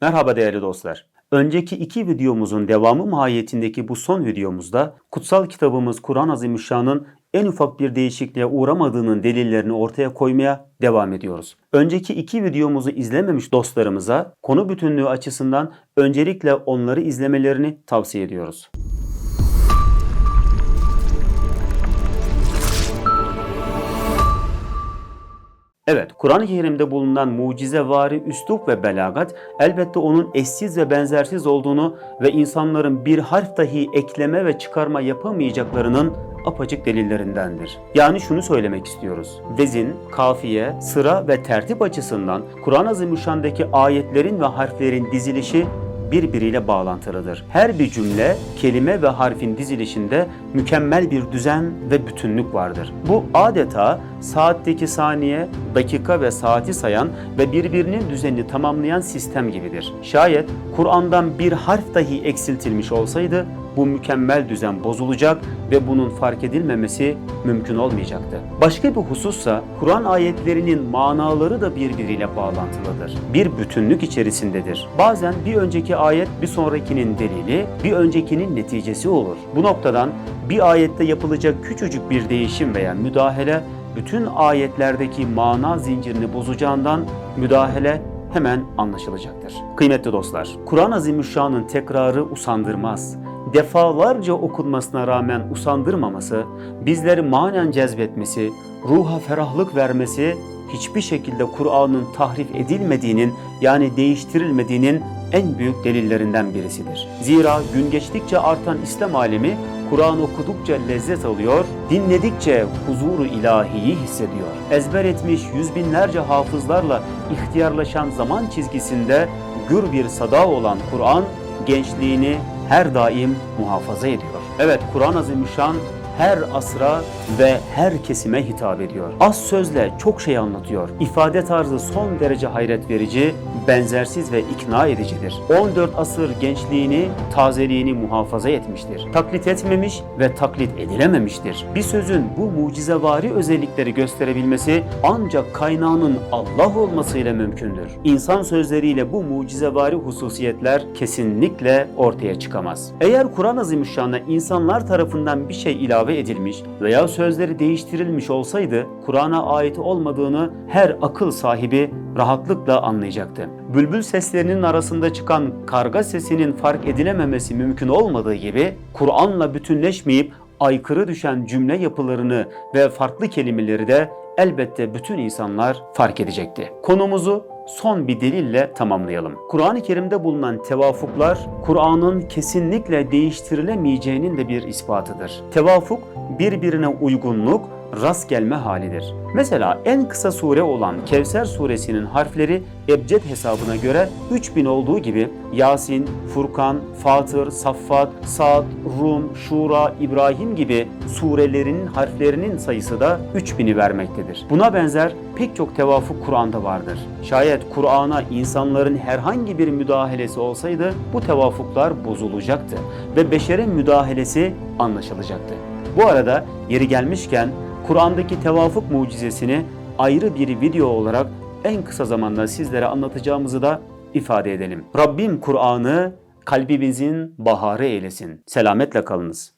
Merhaba değerli dostlar. Önceki iki videomuzun devamı mahiyetindeki bu son videomuzda kutsal kitabımız Kur'an Azimüşşan'ın en ufak bir değişikliğe uğramadığının delillerini ortaya koymaya devam ediyoruz. Önceki iki videomuzu izlememiş dostlarımıza konu bütünlüğü açısından öncelikle onları izlemelerini tavsiye ediyoruz. Evet, Kur'an-ı Kerim'de bulunan mucizevari üslup ve belagat elbette onun eşsiz ve benzersiz olduğunu ve insanların bir harf dahi ekleme ve çıkarma yapamayacaklarının apaçık delillerindendir. Yani şunu söylemek istiyoruz. Vezin, kafiye, sıra ve tertip açısından Kur'an-ı Azimüşşan'daki ayetlerin ve harflerin dizilişi birbiriyle bağlantılıdır. Her bir cümle, kelime ve harfin dizilişinde mükemmel bir düzen ve bütünlük vardır. Bu adeta saatteki saniye, dakika ve saati sayan ve birbirinin düzenini tamamlayan sistem gibidir. Şayet Kur'an'dan bir harf dahi eksiltilmiş olsaydı bu mükemmel düzen bozulacak ve bunun fark edilmemesi mümkün olmayacaktı. Başka bir husussa Kur'an ayetlerinin manaları da birbiriyle bağlantılıdır. Bir bütünlük içerisindedir. Bazen bir önceki ayet bir sonrakinin delili, bir öncekinin neticesi olur. Bu noktadan bir ayette yapılacak küçücük bir değişim veya müdahale bütün ayetlerdeki mana zincirini bozacağından müdahale hemen anlaşılacaktır. Kıymetli dostlar, Kur'an-ı Azimüşşan'ın tekrarı usandırmaz defalarca okunmasına rağmen usandırmaması, bizleri manen cezbetmesi, ruha ferahlık vermesi hiçbir şekilde Kur'an'ın tahrif edilmediğinin yani değiştirilmediğinin en büyük delillerinden birisidir. Zira gün geçtikçe artan İslam alemi Kur'an okudukça lezzet alıyor, dinledikçe huzuru ilahiyi hissediyor. Ezber etmiş yüz binlerce hafızlarla ihtiyarlaşan zaman çizgisinde gür bir sada olan Kur'an gençliğini her daim muhafaza ediyor. Evet Kur'an-ı Azimüşşan her asra ve her kesime hitap ediyor. Az sözle çok şey anlatıyor. İfade tarzı son derece hayret verici, benzersiz ve ikna edicidir. 14 asır gençliğini, tazeliğini muhafaza etmiştir. Taklit etmemiş ve taklit edilememiştir. Bir sözün bu mucizevari özellikleri gösterebilmesi ancak kaynağının Allah olmasıyla mümkündür. İnsan sözleriyle bu mucizevari hususiyetler kesinlikle ortaya çıkamaz. Eğer Kur'an Azimüşşan'a insanlar tarafından bir şey ilave edilmiş veya sözleri değiştirilmiş olsaydı Kur'an'a ait olmadığını her akıl sahibi rahatlıkla anlayacaktı. Bülbül seslerinin arasında çıkan karga sesinin fark edilememesi mümkün olmadığı gibi Kur'an'la bütünleşmeyip aykırı düşen cümle yapılarını ve farklı kelimeleri de elbette bütün insanlar fark edecekti. Konumuzu son bir delille tamamlayalım. Kur'an-ı Kerim'de bulunan tevafuklar Kur'an'ın kesinlikle değiştirilemeyeceğinin de bir ispatıdır. Tevafuk birbirine uygunluk, rast gelme halidir. Mesela en kısa sure olan Kevser suresinin harfleri ebced hesabına göre 3000 olduğu gibi Yasin, Furkan, Fatır, Saffat, Sad, Rum, Şura, İbrahim gibi surelerin harflerinin sayısı da 3000'i vermektedir. Buna benzer pek çok tevafuk Kur'an'da vardır. Şayet Kur'an'a insanların herhangi bir müdahalesi olsaydı bu tevafuklar bozulacaktı ve beşerin müdahalesi anlaşılacaktı. Bu arada yeri gelmişken Kur'an'daki tevafuk mucizesini ayrı bir video olarak en kısa zamanda sizlere anlatacağımızı da ifade edelim. Rabbim Kur'an'ı kalbimizin baharı eylesin. Selametle kalınız.